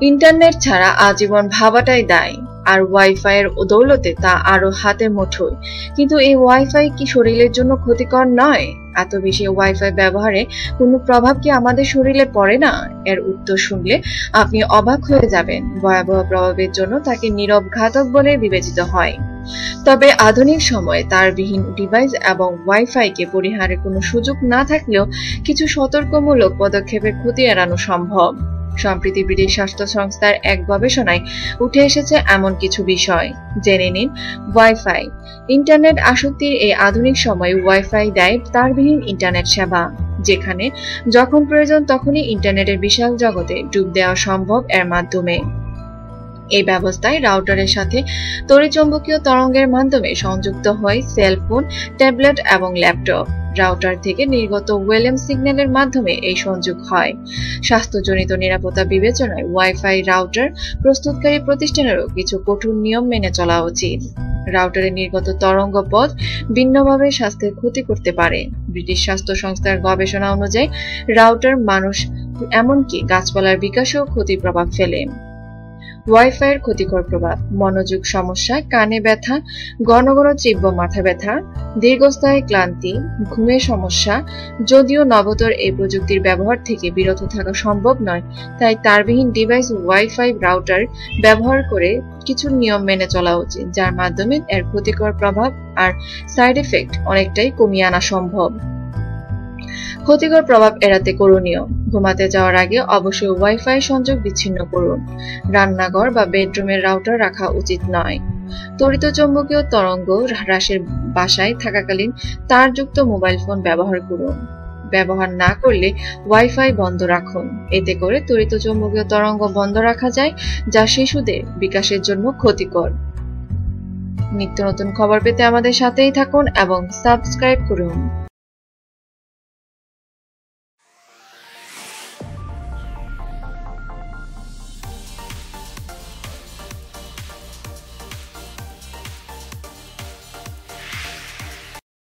Internet ছাড়া আজীবন ভাবাটাই দায়। আর ওয়াইফাই এর দৌলতে তা আরও হাতে মুঠোয়। কিন্তু এই ওয়াইফাই কি শরীরের জন্য ক্ষতিকর নয়? এত বেশি ওয়াইফাই ব্যবহারে কোনো প্রভাব কি আমাদের শরীরে পড়ে না? এর উত্তর শুনলে আপনি অবাক হয়ে যাবেন। ভয়াবহ প্রভাবের জন্য তাকে নীরব ঘাতক বলে বিবেচিত হয়। তবে আধুনিক সময়ে তারবিহীন ডিভাইস এবং ওয়াইফাইকে পরিহারের কোনো সুযোগ না থাকলেও কিছু সতর্কমূলক পদক্ষেপের ক্ষতি এড়ানো সম্ভব। সম্প্রতি ব্রিটিশ স্বাস্থ্য সংস্থার এক গবেষণায় উঠে এসেছে এমন কিছু বিষয়। জেনে নিন, ওয়াইফাই। ইন্টারনেট আসক্তির এই আধুনিক সময়ে ওয়াইফাই দেয় তারবিহীন ইন্টারনেট সেবা, যেখানে যখন প্রয়োজন তখনই ইন্টারনেটের বিশাল জগতে ডুব দেওয়া সম্ভব এর মাধ্যমে। এই ব্যবস্থায় রাউটারের সাথে তড়িচুম্বকীয় তরঙ্গের মাধ্যমে সংযুক্ত হয় সেলফোন, ট্যাবলেট এবং ল্যাপটপ। রাউটার থেকে নির্গত ওয়েলেম সিগন্যালের মাধ্যমে এই সংযোগ হয়। স্বাস্থ্যজনিত নিরাপত্তা বিবেচনায় ওয়াইফাই রাউটার প্রস্তুতকারী প্রতিষ্ঠানেরও কিছু কঠোর নিয়ম মেনে চলা উচিত। রাউটারে নির্গত তরঙ্গ পথ ভিন্নভাবে স্বাস্থ্যের ক্ষতি করতে পারে। ব্রিটিশ স্বাস্থ্য সংস্থার গবেষণা অনুযায়ী, রাউটার মানুষ এমনকি গাছপালার বিকাশেও ক্ষতি প্রভাব ফেলে। ওয়াইফাইয়ের ক্ষতিকর প্রভাব, মনোযোগ সমস্যা, কানে ব্যথা ঘন ঘন তীব্র মাথা ব্যথা, দীর্ঘস্থায়ী ক্লান্তি ঘুমের সমস্যা, যদিও নবতর এই প্রযুক্তির ব্যবহার থেকে বিরত থাকা সম্ভব নয়, তাই তারবিহীন ডিভাইস ওয়াইফাই রাউটার ব্যবহার করে কিছু নিয়ম মেনে চলা উচিত, যার মাধ্যমে এর ক্ষতিকর প্রভাব আর সাইড এফেক্ট অনেকটাই কমিয়ে আনা সম্ভব। ক্ষতিকর প্রভাব এড়াতে করণীয়। ঘুমাতে যাওয়ার আগে অবশ্যই ওয়াইফাই সংযোগ বিচ্ছিন্ন করুন। রান্নাঘর বা বেডরুমের রাউটার রাখা উচিত নয়। তড়িৎ চৌম্বকীয় তরঙ্গ হ্রাসের বাসায় থাকাকালীন তারযুক্ত মোবাইল ফোন ব্যবহার করুন। ব্যবহার না করলে ওয়াইফাই বন্ধ রাখুন। এতে করে তড়িৎ চৌম্বকীয় তরঙ্গ বন্ধ রাখা যায়, যা শিশুদের বিকাশের জন্য ক্ষতিকর। নিত্য নতুন খবর পেতে আমাদের সাথেই থাকুন এবং সাবস্ক্রাইব করুন।